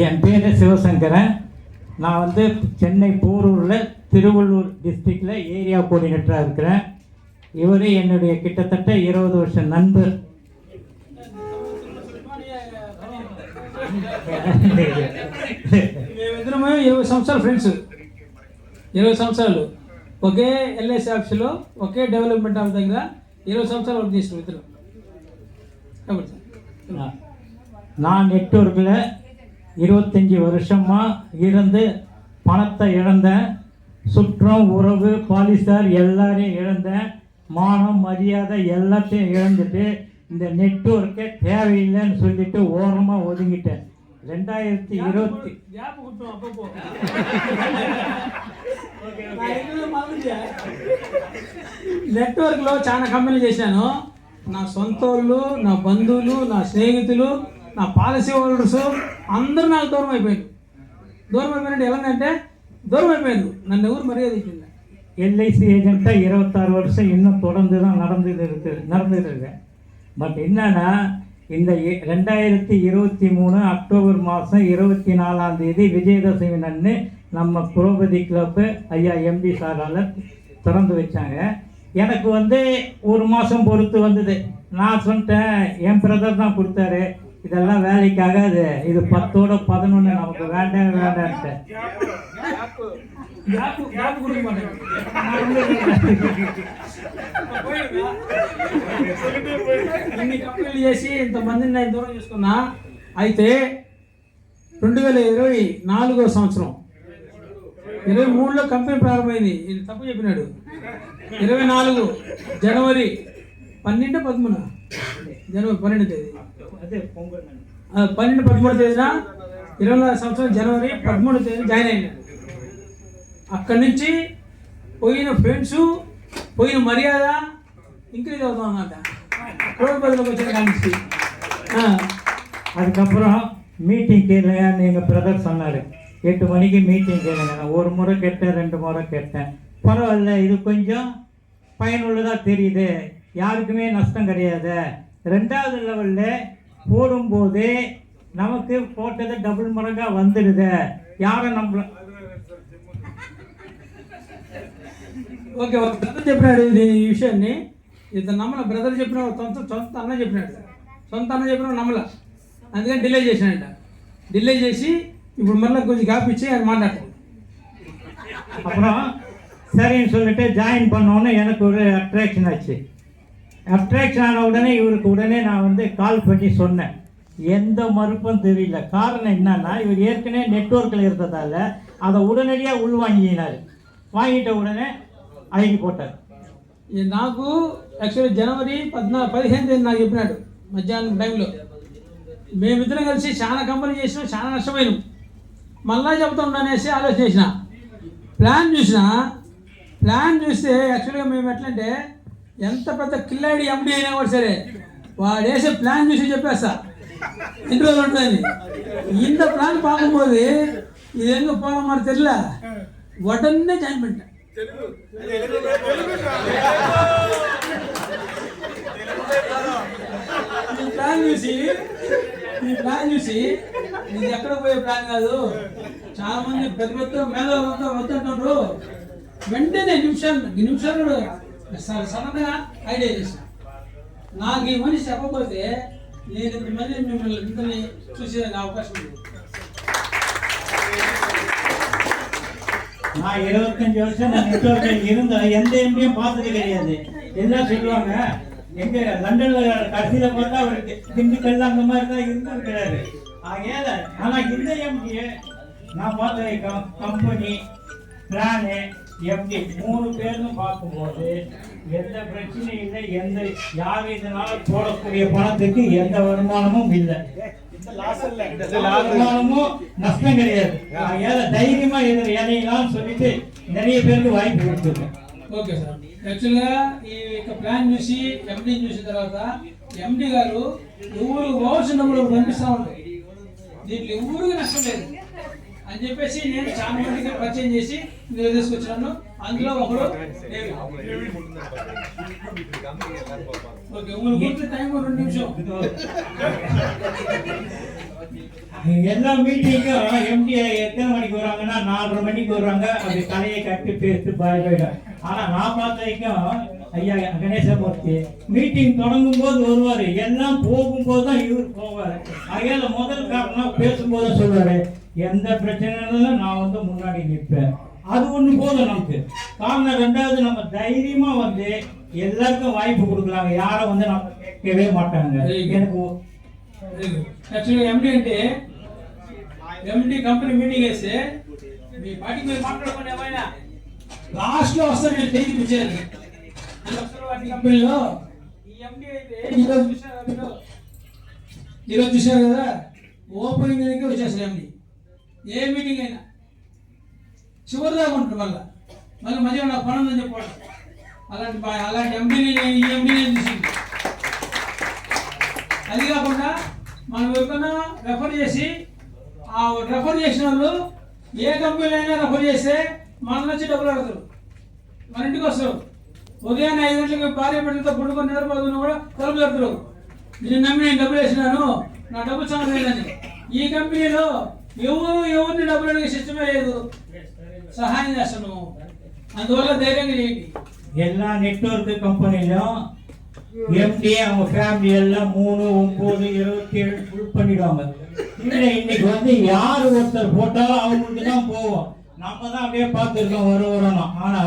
என் பேர் சிவசங்கரன் நான் வந்து சென்னை போரூரில் திருவள்ளூர் டிஸ்ட்ரிக்டில் ஏரியா கோஆர்டினேட்டராக இருக்கிறேன் இவர் என்னுடைய கிட்டத்தட்ட இருபது வருஷம் நண்பர் మేమిద్దరము ఇరవై సంవత్సరాలు ఫ్రెండ్స్ ఇరవై సంవత్సరాలు ఒకే ఎల్ఐసి ఆఫీసులో ఒకే డెవలప్మెంట్ ఆఫీస్ దగ్గర ఇరవై సంవత్సరాలు వర్క్ చేసినాం ఇద్దరు కాబట్టి సార్. நான் நெட்ஒர்க்கில் இருபத்தஞ்சி வருஷமாக இருந்து பணத்தை இழந்தேன். சுற்றம் உறவு பாலிசார் எல்லாரையும் இழந்தேன். மானம் மரியாதை எல்லாத்தையும் இழந்துட்டு இந்த நெட்ஒர்க்கே தேவையில்லைன்னு சொல்லிட்டு ஓரமாக ஒதுங்கிட்டேன். ரெண்டாயிரத்தி இருபத்தி నెట్వర్క్లో చాలా కంపెనీలు చేశాను నా సొంత వాళ్ళు నా బంధువులు నా స్నేహితులు నా పాలసీ హోల్డర్స్ అందరూ నాకు దూరం అయిపోయారు దూరం అయిపోయినట్టు ఎలాగంటే దూరం అయిపోయారు నన్ను ఎవరు మర్యాద ఇచ్చింది எல்ஐசி ஏஜெண்ட்டாக இருபத்தாறு வருஷம் இன்னும் தொடர்ந்து தான் நடந்துட்டு இருக்கு நடந்துட்டு இருக்கேன் பட் என்னன்னா இந்த இ- ரெண்டாயிரத்தி இருபத்தி மூணு அக்டோபர் மாதம் இருபத்தி நாலாம் தேதி விஜயதசமி அன்று நம்ம புரோபதி கிளப்பு ஐயா எம்பி சாரால் திறந்து வச்சாங்க எனக்கு வந்து ஒரு மாதம் பொறுத்து வந்தது நான் சொல்லிட்டேன் என் பிரதர் தான் கொடுத்தாரு இதெல்லாம் வேலைக்காக அது இது பத்தோட பதினொன்று நமக்கு வேண்டாம் வேண்டான்ட்டேன் గ్యాప్ గ్యాప్ గురించి మాట్లాడు ఇన్ని కంపెనీలు చేసి ఇంతమందిని నేను దూరం చేసుకున్నా అయితే రెండు వేల ఇరవై నాలుగో సంవత్సరం ఇరవై మూడులో కంపెనీ ప్రారంభమైంది ఇది తప్పు చెప్పినాడు ఇరవై నాలుగు జనవరి పన్నెండు పదమూడు జనవరి పన్నెండు తేదీ அது பொங்கல் ఆ, పన్నెండు పదమూడు తేదీన ఇరవై నాలుగు సంవత్సరం జనవరి పదమూడు తేదీ జాయిన్ అయినాడు అక్కడి నుంచి పోయిన ఫ్రెండ్స్ పోయిన మర్యాద ఇంక్రీజ్ అవుతా ఉందంట కోడిపదిలోకి వచ్చిన కానిచ్చి அதுக்கப்புறம் மீட்டிங் கேளுங்கன்னு எங்கள் பிரதர் சொன்னார் எட்டு மணிக்கு மீட்டிங் கேளுங்க நான் ஒரு முறை கேட்டேன் ரெண்டு முறை கேட்டேன் பரவாயில்ல இது கொஞ்சம் பயனுள்ளதாக தெரியுது யாருக்குமே நஷ்டம் கிடையாது ரெண்டாவது லெவலில் போடும்போது நமக்கு போட்டது டபுள் மடங்காக வந்துடுது யாரும் நம்மள ఓకే ఒక బ్రదర్ చెప్పినాడు ఇది ఈ విషయాన్ని ఇతను నమ్మల బ్రదర్ చెప్పిన సొంత సొంత అన్న చెప్పినాడు సొంత అన్న చెప్పిన నమ్మల అందుకని డిలే చేసినాడంట డిలే చేసి ఇప్పుడు మళ్ళీ కొంచెం గ్యాప్ ఇచ్చి ఆయన మాట్లాడతాడు அப்புறம் சரின்னு சொல்லிட்டு ஜாயின் பண்ணோன்னே எனக்கு ஒரு அட்ராக்ஷன் ஆச்சு அட்ராக்ஷன் ஆன உடனே இவருக்கு உடனே நான் வந்து கால் பண்ணி சொன்னேன் எந்த மறுப்பும் தெரியல காரணம் என்னன்னா இவர் ஏற்கனவே நெட்வொர்க்கில் இருந்ததால் அதை உடனடியாக உள்வாங்கினார் வாங்கிட்ட உடனே ஐடி போட்டார் ఈ నాకు యాక్చువల్లీ జనవరి పద్నా పదిహేను తేదీ నాకు చెప్పినాడు మధ్యాహ్నం టైంలో మేమిద్దరం కలిసి చాలా కంపెనీ చేసినాం చాలా నష్టపోయినాం మళ్ళా చెప్తాం అనేసి ఆలోచన చేసిన ప్లాన్ చూసిన ప్లాన్ చూస్తే యాక్చువల్గా మేము ఎట్లంటే ఎంత పెద్ద కిల్లాడి ఎండి అయినా కూడా సరే వాడేసే ప్లాన్ చూసి చెప్పేస్తా. ఎన్ని రోజులు ఉంటుందని ఇంత ప్లాన్ పాకపోదు ఇదేందో పోవడం మరి తెల్ల వడన్నే జాయిన్ ఈ ప్లాన్ చూసి ఈ ప్లాన్ చూసి ఇది ఎక్కడ పోయే ప్లాన్ కాదు చాలా మంది పెద్ద పెద్ద మేధావులతో వస్తుంటారు. వెంటనే నిమిషాలు నిమిషాలు కూడా సడన్ గా ఐడియా చేసిన నాకు ఈ మనిషి చెప్పకపోతే నేను ఇంతమంది మిమ్మల్ని ఇంతని చూసే అవకాశం ఉంది நான் இருபத்தஞ்சு வருஷம் நான் நெட்வொர்க்கில் இருந்தேன் எந்த எம்பியும் பார்த்தது கிடையாது எல்லாம் சொல்லுவாங்க எங்க லண்டன்ல கடைசியில பார்த்தா அவருக்கு திண்டுக்கல் அந்த மாதிரி தான் இருந்திருக்கிறாரு ஆகையால ஆனா இந்த எம்பியை நான் பார்த்த கம்பெனி பிளானு எம்பி மூணு பேரும் பார்க்கும்போது எந்த பிரச்சனையும் இல்லை எந்த யாரும் இதனால போடக்கூடிய பணத்துக்கு எந்த வருமானமும் இல்லை வருமானமும் நஷ்டம் கிடையாது ஆகையால தைரியமா எதிர இணையலாம் சொல்லிட்டு நிறைய பேருக்கு வாய்ப்பு கொடுத்துருக்கேன் ఓకే సార్ యాక్చువల్గా ఈ యొక్క ప్లాన్ చూసి ఎండి చూసిన తర్వాత ఎండి గారు ఎవరు కావాల్సిన డబ్బులు పంపిస్తా ఉంటారు దీంట్లో ఎవరికి నష్టం లేదు అని చెప్పేసి నేను చాలా మందికి పరిచయం చేసి నేను తీసుకొచ్చినాను అందులో ఒకడు డేవిడ్. ఓకే உங்களுக்கு கொடுத்த டைம் ஒரு ரெண்டு நிமிஷம் எல்லா மீட்டிங்கும் எம்டி எத்தனை மணிக்கு வராங்கன்னா நாலரை மணிக்கு வருவாங்க அப்படி தலையை கட்டி பேசிட்டு பாய் போயிடும் ஆனா நான் பார்த்த வரைக்கும் ஐயா கணேசமூர்த்தி மீட்டிங் தொடங்கும் போது வருவாரு எல்லாம் போகும்போது தான் இவர் போவாரு அதையால முதல் காரணம் பேசும்போது சொல்லுவாரு எந்த பிரச்சனைனாலும் நான் வந்து முன்னாடி நிற்பேன் அது ஒண்ணு போதும் நமக்கு காரணம் ரெண்டாவது நம்ம தைரியமா வந்து எல்லாருக்கும் வாய்ப்பு கொடுக்கலாங்க யாரும் வந்து நம்ம கேட்கவே மாட்டாங்க எனக்கு ஒ- యాక్చువల్గా ఎండి అంటే ఎండి కంపెనీ మీటింగ్ వేస్తే మీ పార్టీకి మీరు మాట్లాడుకోండి ఏమైనా లాస్ట్లో వస్తారు నేను చేతికి వచ్చేది మీరు వస్తారు వాటి కంపెనీలో ఈ ఎండి అయితే ఈరోజు చూసారు కదా మీరు ఈరోజు చూసారు కదా ఓపెనింగ్ దగ్గర వచ్చేస్తారు ఎండి ఏ మీటింగ్ అయినా. చివరిదాకా ఉంటారు ఉంటుంది మళ్ళీ? మళ్ళీ మధ్యలో నాకు పని ఉందని చెప్పాడు అలాంటి అలాంటి ఎంపీని నేను ఈ ఎంపీని చూసింది అది కాకుండా మనం ఎవరికైనా రెఫర్ చేసి ఆ రెఫర్ చేసిన వాళ్ళు ఏ కంపెనీలో అయినా రెఫర్ చేస్తే మన నుంచి డబ్బులు అడుగుతారు. మన ఇంటికి వస్తారు. ఉదయాన్నే ఐదు గంటలకు భార్య బిడ్డలతో పండుకొని నిద్రపోతున్నా కూడా తలుపు తడుతురు నేను నమ్మి నేను డబ్బులు వేసినాను నా డబ్బు చాలా లేదని. ఈ కంపెనీలో ఎవరు ఎవరిని డబ్బులు అడిగే సిస్టమే లేదు సహాయం చేస్తాను అందువల్ల ధైర్యంగా చేయండి எல்லா நெட்வொர்க் கம்பெனிலும் எம்டி அவங்க ஃபேமிலி எல்லாம் மூணு ஒன்பது இருபத்தி ஏழு ஃபுல் பண்ணிடுவாங்க இல்லை இன்னைக்கு வந்து யார் ஒருத்தர் போட்டாலும் அவங்களுக்கு தான் போவோம் நம்ம தான் அப்படியே பார்த்துருக்கோம் ஒரு வரணும் ஆனா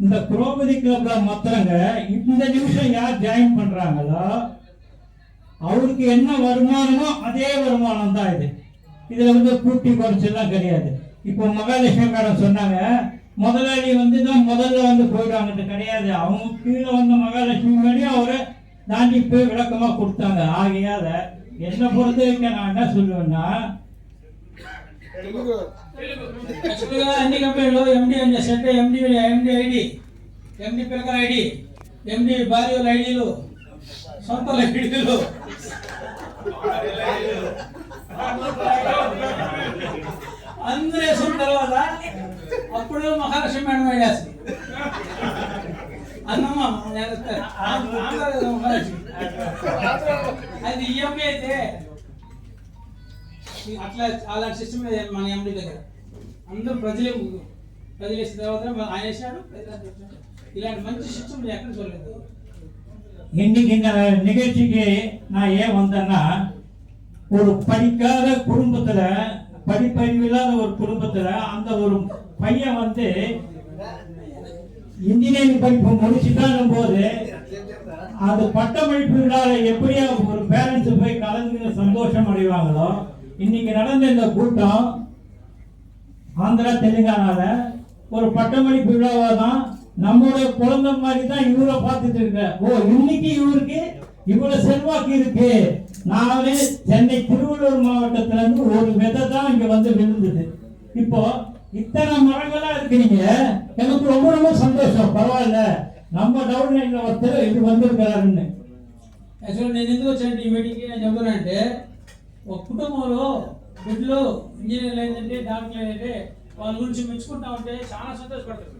இந்த குரோபதி கிளப்ல மத்தவங்க இந்த நிமிஷம் யார் ஜாயின் பண்றாங்களோ அவருக்கு என்ன வருமானமோ அதே வருமானம் தான் இது இதுல வந்து கூட்டி குறைச்செல்லாம் கிடையாது இப்போ மகாலட்சுமி மேடம் சொன்னாங்க முதலாளி வந்து தான் முதல்ல வந்து போயிடுவாங்கன்னு கிடையாது அவங்க கீழே வந்த மகாலட்சுமி மேலேயும் அவரை தாண்டி போய் விளக்கமா கொடுத்தாங்க ஆகையால என்னை பொறுத்த வரைக்கும் நான் என்ன சொல்லுவேன்னா యాక్చువల్గా అన్ని కంపెనీలో ఎండి అని చేస్తే ఎండి ఎండి ఐడి ఎండి పిల్లకల ఐడి ఎండి భార్య వాళ్ళ ఐడీలు సొంత ఐడీలు అందరూ తర్వాత అప్పుడు మహాలక్ష్మి మేడం వేయాల్సి అన్నమ్మ అది ఈఎంఐ అయితే అట్లా చాలా సిస్టమ్ మన ఎండి దగ్గర. అందరూ ప్రజలే ప్రజలు వేసిన తర్వాత ఆయన వేసాడు ఇలాంటి మంచి సిస్టమ్ ఎక్కడ చూడలేదు ఇండికి నిగழ்చికి నా ఏ ఉందన్నా ஒரு படிக்காத குடும்பத்துல படிப்பறிவு இல்லாத ஒரு குடும்பத்துல அந்த ஒரு பையன் வந்து இன்ஜினியரிங் படிப்பு முடிச்சுட்டான் போது அது பட்டமளிப்பு விழால எப்படியா ஒரு பேரண்ட்ஸ் போய் கலந்து சந்தோஷம் அடைவாங்களோ இன்னைக்கு நடந்த இந்த கூட்டம் ஆந்திரா தெலுங்கானால ஒரு பட்டமளிப்பு விழாவா தான் நம்மளுடைய குழந்தை மாதிரி தான் இவரை பார்த்துட்டு இருக்க. ஓ இன்னைக்கு இவருக்கு இவ்வளவு செல்வாக்கு இருக்கு. நானே சென்னை திருவள்ளூர் மாவட்டத்துல இருந்து ஒரு விதை தான் இங்க வந்து விழுந்தது இப்போ இத்தனை மரங்களா இருக்கிறீங்க எனக்கு ரொம்ப ரொம்ப சந்தோஷம் பரவாயில்ல நம்ம டவுன் லைன்ல ஒருத்தர் இது வந்திருக்கிறாருன்னு యాక్చువల్ నేను ఎందుకు వచ్చానంటే ఈ మీటింగ్కి నేను చెప్తున్నానంటే ఒక కుటుంబంలో బిడ్డలు ఇంజనీర్లు ఏంటంటే డాక్టర్లు ఏంటంటే వాళ్ళ గురించి మెచ్చుకుంటా ఉంటే చాలా సంతోషపడతారు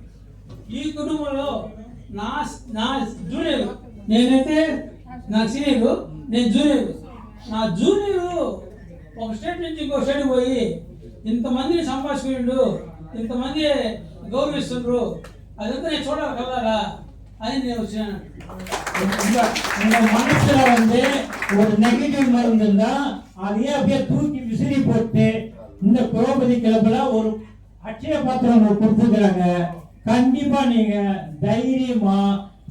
ఈ కుటుంబంలో నా నా జూనియర్ నేనైతే నా సీనియర్ నేను జూనియర్ నా జూనియర్ ఒక స్టేట్ నుంచి ఇంకో స్టేట్ పోయి ఇంతమందిని సంపాదించుకుండు ఇంతమంది గౌరవిస్తుండ్రు అదంతా నేను చూడాలి కలరా అని నేను వచ్చినాను உங்க உங்க மனசுல வந்து ஒரு நெகட்டிவ் மருந்து இருந்தா அதையே அப்படியே தூக்கி விசிறி போட்டு இந்த குரோபதி கிளப்புல ஒரு அட்சய பாத்திரம் உங்களுக்கு கொடுத்துருக்காங்க கண்டிப்பா நீங்க தைரியமா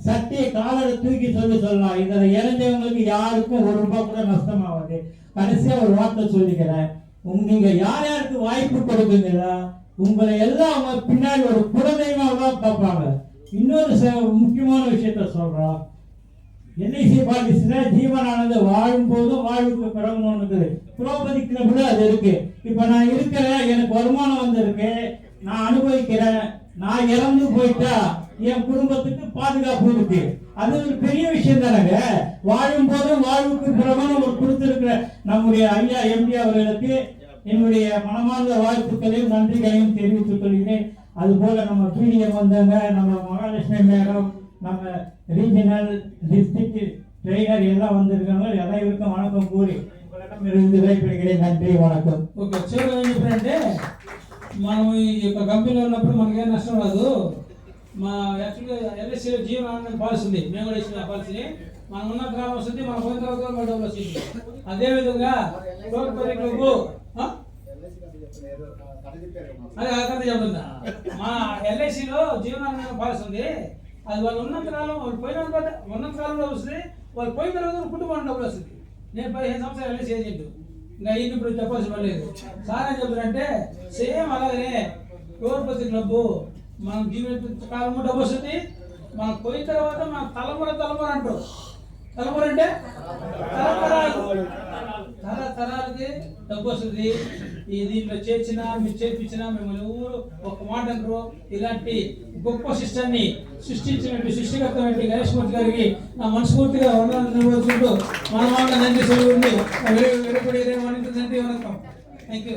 சட்டையை காலரை தூக்கி சொல்லி சொல்லலாம் இதில் இறந்தவங்களுக்கு யாருக்கும் ஒரு ரூபாய் கூட நஷ்டமாகாது. கடைசியாக ஒரு வார்த்தை சொல்லிக்கிறேன் நீங்கள் யார் யாருக்கு வாய்ப்பு கொடுக்குறீங்களா உங்களை எல்லாம் அவங்க பின்னாடி ஒரு குழந்தைமாக தான் பார்ப்பாங்க. இன்னொரு ச- முக்கியமான விஷயத்த சொல்கிறோம் எல்ஐசி பாலிசியில் ஜீவனானது வாழும் போதும் வாழ்வுக்கு பிறகுன்னு இருக்குது புரோபதிக்கிற கூட அது இருக்கு. இப்போ நான் இருக்கிறேன் எனக்கு வருமானம் வந்திருக்கு. நான் அனுபவிக்கிறேன். நான் இறந்து போயிட்டா என் குடும்பத்துக்கு பாதுகாப்பு இருக்கு அது ஒரு பெரிய விஷயம் தானங்க வாழும் போதும் வாழ்வுக்கு பிறகுன்னு ஒரு கொடுத்திருக்கிற நம்முடைய ஐயா எம்டி அவர்களுக்கு என்னுடைய மனமார்ந்த வாழ்த்துக்களையும் நன்றிகளையும் தெரிவித்துக் கொள்கிறேன் அதுபோல நம்ம பீடிஎம் வந்தாங்க நம்ம மகாலட்சுமி மேடம் நம்ம ரீஜனல் டிஸ்ட்ரிக்ட் ட்ரெயினர் எல்லாம் வந்திருக்காங்க எல்லாருக்கும் வணக்கம் கூறி உங்களை இருந்து விடைபெறுகிறேன் நன்றி வணக்கம் ఓకే చివరిగా ఏం చెప్పారంటే మనం ఈ యొక్క కంపెనీలో ఉన్నప్పుడు మనకేం నష్టం రాదు మా యాక్చువల్గా ఎల్ఐసిలో జీవన ఆనందం పాలసీ ఉంది. మేము కూడా ఇచ్చిన పాలసీ మనం ఉన్న గ్రామం వస్తుంది మనం పోయిన తర్వాత కూడా మన డబ్బులు వస్తుంది అదేవిధంగా రోడ్ పరిక్లకు అదే అక్కడ చెప్తుందా మా ఎల్ఐసిలో జీవనానంద పాలసీ ఉంది. అది వాళ్ళు ఉన్నంత కాలం వాళ్ళు పోయిన తర్వాత ఉన్నంత కాలంలో వస్తుంది. వాళ్ళు పోయిన తర్వాత కుటుంబం డబ్బులు వస్తుంది. నేను పదిహేను సంవత్సరాలు ఎల్ఐసి ఏజెంట్. ఇంకా ఈయన ఇప్పుడు చెప్పాల్సిన పని లేదు సార్ ఏం చెప్తారంటే సేమ్ అలాగనే కోర్పతి క్లబ్ మనం జీవిత కాలము డబ్బు వస్తుంది. మనం పోయిన తర్వాత మన తలముర తలముర అంటారు. తలముర అంటే తలతరాలు. తరతరాలకి డబ్బు వస్తుంది. ఈ దీంట్లో చేర్చినా మీరు చేర్పించినా మిమ్మల్ని ఊరు ఒక మాట అంటారు. ఇలాంటి గొప్ప సిస్టాన్ని సృష్టించినట్టు సృష్టికర్తమైన గణేష్ మూర్తి గారికి నా మనస్ఫూర్తిగా వందలు నిర్వహించుకుంటూ మన మాట నంది సెలవు ఉంది వెలుపడి నంది వణకం థ్యాంక్ యూ